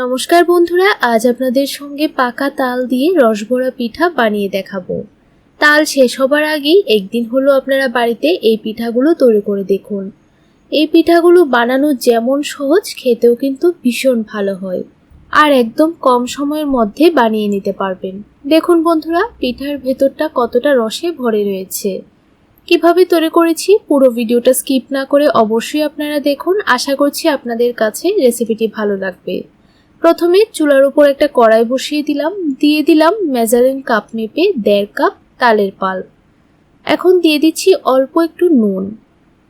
নমস্কার বন্ধুরা, আজ আপনাদের সঙ্গে পাকা তাল দিয়ে রসবড়া পিঠা বানিয়ে দেখাবো। তাল শেষ হবার আগেই একদিন হলো আপনারা বাড়িতে এই পিঠাগুলো তৈরি করে দেখুন। এই পিঠাগুলো বানানো যেমন সহজ, খেতেও কিন্তু ভীষণ ভালো হয়। আর একদম কম সময়ের মধ্যে বানিয়ে নিতে পারবেন। দেখুন বন্ধুরা, পিঠার ভেতরটা কতটা রসে ভরে রয়েছে। কীভাবে তৈরি করেছি পুরো ভিডিওটা স্কিপ না করে অবশ্যই আপনারা দেখুন। আশা করছি আপনাদের কাছে রেসিপিটি ভালো লাগবে। প্রথমে চুলার উপর একটা কড়াই বসিয়ে দিলাম, দিয়ে দিলাম মেজারিন কাপ মেপে দেড় কাপ তালের পাল এখন দিয়ে দিচ্ছি অল্প একটু নুন।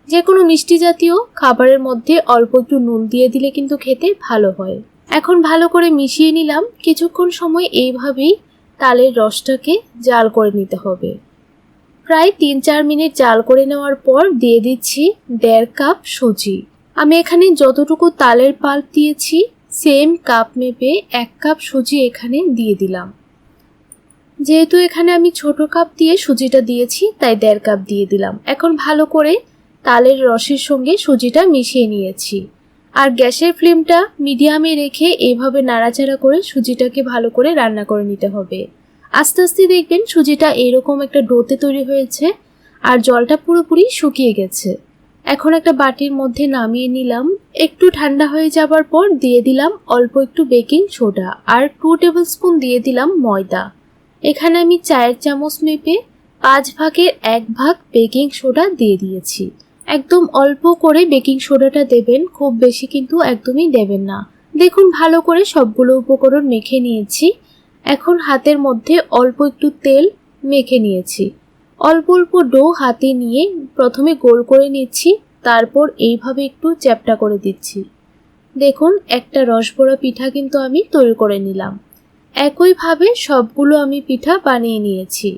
যে কোনো মিষ্টি জাতীয় খাবারের মধ্যে অল্প একটু নুন দিয়ে দিলে কিন্তু খেতে ভালো হয়। এখন ভালো করে মিশিয়ে নিলাম, কিছুক্ষণ সময় এইভাবেই তালের রসটাকে জাল করে নিতে হবে। প্রায় তিন চার মিনিট জাল করে নেওয়ার পর দিয়ে দিচ্ছি দেড় কাপ সুজি। আমি এখানে যতটুকু তালের পাল্প দিয়েছি সেম কাপ মেপে এক কাপ সুজি এখানে দিয়ে দিলাম। যেহেতু এখানে আমি ছোট কাপ দিয়ে সুজিটা দিয়েছি, তাই দেড় কাপ দিয়ে দিলাম। এখন ভালো করে তালের রসের সঙ্গে সুজিটা মিশিয়ে নিয়েছি। আর গ্যাসের ফ্লেমটা মিডিয়ামে রেখে এইভাবে নাড়াচাড়া করে সুজিটাকে ভালো করে রান্না করে নিতে হবে। আস্তে আস্তে দেখবেন সুজিটা এরকম একটা ডোতে তৈরি হয়েছে, আর জলটা পুরোপুরি শুকিয়ে গেছে। এখন একটা বাটির মধ্যে নামিয়ে নিলাম। একটু ঠান্ডা হয়ে যাবার পর দিয়ে দিলাম অল্প একটু বেকিং সোডা আর টু টেবিল স্পুন দিয়ে দিলাম ময়দা। এখানে আমি চায়ের চামচ মেপে পাঁচ ভাগের এক ভাগ বেকিং সোডা দিয়ে দিয়েছি। একদম অল্প করে বেকিং সোডাটা দেবেন, খুব বেশি কিন্তু একদমই দেবেন না। দেখুন, ভালো করে সবগুলো উপকরণ মেখে নিয়েছি। এখন হাতের মধ্যে অল্প একটু তেল মেখে নিয়েছি। অল্প অল্প ডো হাতে নিয়ে প্রথমে গোল করে নিচ্ছি, তারপর এইভাবে একটু চ্যাপটা করে দিচ্ছি। দেখুন, একটা রসবড়া পিঠা কিন্তু আমি তৈরি করে নিলাম। একইভাবে সবগুলো আমি পিঠা বানিয়ে নিয়েছি।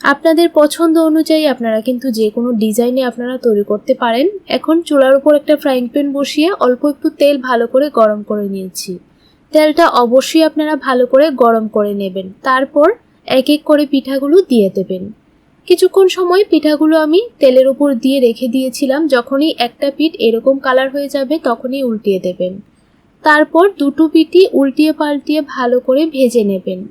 আপনাদের পছন্দ অনুযায়ী আপনারা কিন্তু যে কোনো ডিজাইনে আপনারা তৈরি করতে পারেন। এখন চুলার উপর একটা ফ্রাইং প্যান বসিয়ে অল্প একটু তেল ভালো করে গরম করে নিয়েছি। তেলটা অবশ্যই আপনারা ভালো করে গরম করে নেবেন। তারপর এক এক করে পিঠাগুলো দিয়ে দেবেন। কিছুক্ষণ সময় পিঠাগুলো আমি তেলের উপর দিয়ে রেখে দিয়েছিলাম, যখনই একটা পিঠ এরকম কালার হয়ে যাবে তখনই উল্টিয়ে দেবেন। তারপর দুটো পিঠই উল্টিয়ে পাল্টিয়ে ভালো করে ভেজে নেবেন।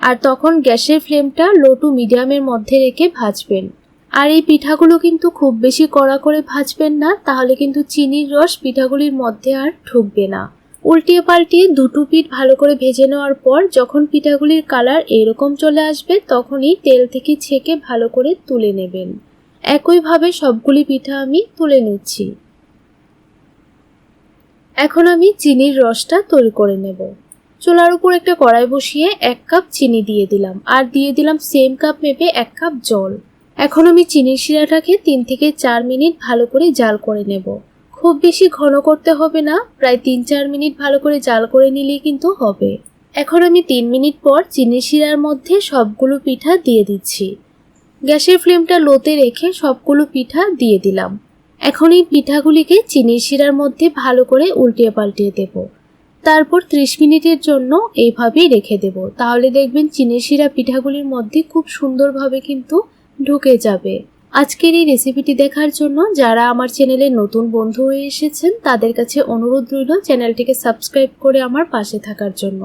আর তখন গ্যাসের ফ্লেমটা লো টু মিডিয়ামের মধ্যে রেখে ভাজবেন। আর এই পিঠাগুলো কিন্তু খুব বেশি কড়া করে ভাজবেন না, তাহলে কিন্তু চিনির রস পিঠাগুলির মধ্যে আর ঢুকবে না। উল্টিয়ে পাল্টিয়ে দুটো পিঠ ভালো করে ভেজে নেওয়ার পর যখন পিঠাগুলির কালার এরকম চলে আসবে, তখনই তেল থেকে ছেঁকে ভালো করে তুলে নেবেন। একইভাবে সবগুলি পিঠা আমি তুলে নিচ্ছি। এখন আমি চিনির রসটা তৈরি করে নেব। চুলার উপর একটা কড়াই বসিয়ে এক কাপ চিনি দিয়ে দিলাম, আর দিয়ে দিলাম সেম কাপ মেপে এক কাপ জল। এখন আমি চিনির শিরাটাকে তিন থেকে চার মিনিট ভালো করে জাল করে নেব। খুব বেশি ঘন করতে হবে না, প্রায় তিন চার মিনিট ভালো করে জাল করে নিলেই কিন্তু হবে। এখন আমি তিন মিনিট পর চিনি শিরার মধ্যে সবগুলো পিঠা দিয়ে দিচ্ছি। গ্যাসের ফ্লেমটা লোতে রেখে সবগুলো পিঠা দিয়ে দিলাম। এখন এই পিঠাগুলিকে চিনির শিরার মধ্যে ভালো করে উল্টিয়ে পাল্টিয়ে দেব। তারপর ত্রিশ মিনিটের জন্য এইভাবেই রেখে দেব। তাহলে দেখবেন চিনির শিরা পিঠাগুলির মধ্যে খুব সুন্দরভাবে কিন্তু ঢুকে যাবে। আজকের এই রেসিপিটি দেখার জন্য যারা আমার চ্যানেলে নতুন বন্ধু হয়ে এসেছেন, তাদের কাছে অনুরোধ রইল চ্যানেলটিকে সাবস্ক্রাইব করে আমার পাশে থাকার জন্য।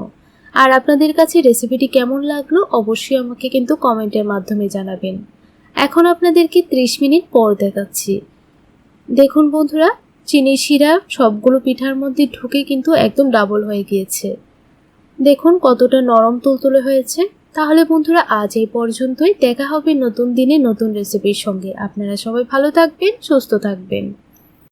আর আপনাদের কাছে রেসিপিটি কেমন লাগল অবশ্যই আমাকে কিন্তু কমেন্টের মাধ্যমে জানাবেন। এখন আপনাদেরকে ত্রিশ মিনিট পর দেখাচ্ছি। দেখুন বন্ধুরা, চিনি, শিরা সবগুলো পিঠার মধ্যে ঢুকে কিন্তু একদম ডাবল হয়ে গিয়েছে। দেখুন কতটা নরম তুলতুলে হয়েছে। তাহলে বন্ধুরা, আজ এই পর্যন্তই। দেখা হবে নতুন দিনে নতুন রেসিপির সঙ্গে। আপনারা সবাই ভালো থাকবেন, সুস্থ থাকবেন।